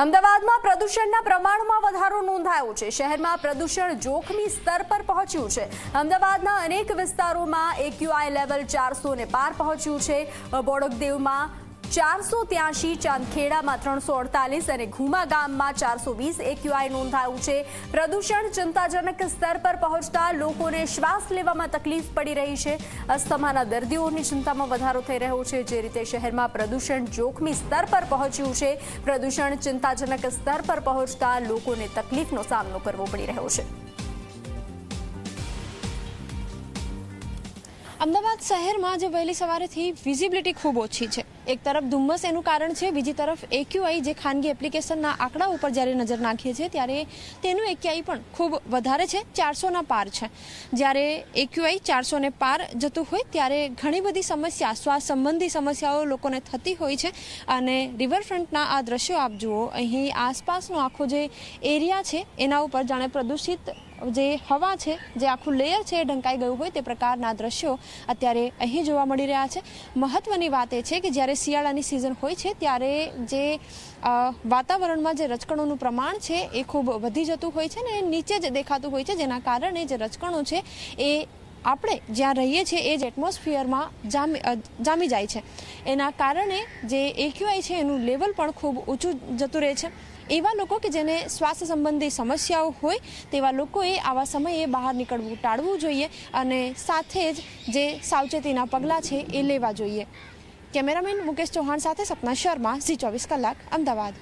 અમદાવાદમાં પ્રદૂષણના પ્રમાણમાં વધારો નોંધાયો છે. શહેરમાં પ્રદૂષણ જોખમી સ્તર પર પહોંચ્યું છે. અમદાવાદના અનેક વિસ્તારોમાં એક્યુઆઈ લેવલ ચારસો ને પાર પહોંચ્યું છે. બોડકદેવમાં ચારસો ત્યાસી ચાંદખેડામાં ત્રણસો અડતાલીસ અને ઘુમા ગામમાં ચારસો વીસ એક્યુઆઈ નોંધાયું છે. પ્રદૂષણ ચિંતાજનક સ્તર પર પહોંચતા લોકોને શ્વાસ લેવામાં તકલીફ પડી રહી છે. અસ્થમાના દર્દીઓની ચિંતામાં વધારો થઈ રહ્યો છે. જે રીતે શહેરમાં પ્રદૂષણ જોખમી સ્તર પર પહોંચ્યું છે, પ્રદૂષણ ચિંતાજનક સ્તર પર પહોંચતા લોકોને તકલીફનો સામનો કરવો પડી રહ્યો છે. અમદાવાદ શહેરમાં જે વહેલી સવારેથી વિઝિબિલિટી ખૂબ ઓછી છે. એક તરફ ધુમ્મસ એનું કારણ છે, બીજી તરફ એક્યુઆઈ જે ખાનગી એપ્લિકેશનના આંકડા ઉપર જ્યારે નજર નાખીએ છીએ ત્યારે તેનું એક્યુઆઈ પણ ખૂબ વધારે છે, ચારસોના પાર છે. જ્યારે એક્યુઆઈ ચારસોને પાર જતું હોય ત્યારે ઘણી બધી સમસ્યા, શ્વાસ સંબંધી સમસ્યાઓ લોકોને થતી હોય છે અને રિવરફ્રન્ટના આ દ્રશ્યો આપ જુઓ, અહીં આસપાસનો આખો જે એરિયા છે, એના ઉપર જાણે પ્રદૂષિત જે હવા છે, જે આખું લેયર છે એ ઢંકાઈ ગયું હોય તે પ્રકારના દ્રશ્યો અત્યારે અહીં જોવા મળી રહ્યા છે. મહત્વની વાત એ છે કે જ્યારે શિયાળાની સિઝન હોય છે, ત્યારે જે વાતાવરણમાં જે રજકણોનું પ્રમાણ છે એ ખૂબ વધી જતું હોય છે ને નીચે જ દેખાતું હોય છે, જેના કારણે જે રજકણો છે એ આપણે જ્યાં રહીએ છીએ એ જ એટમોસ્ફિયરમાં જામી જામી જાય છે. એના કારણે જે એક્યુઆઈ છે એનું લેવલ પણ ખૂબ ઊંચું જતું રહે છે. એવા લોકો કે જેને શ્વાસ સંબંધી સમસ્યાઓ હોય, તેવા લોકોએ આવા સમયે બહાર નીકળવું ટાળવું જોઈએ અને સાથે જ જે સાવચેતીના પગલાં છે એ લેવા જોઈએ. કેમેરામેન મુકેશ ચૌહાણ સાથે સપના શર્મા, ઝી ચોવીસ કલાક, અમદાવાદ.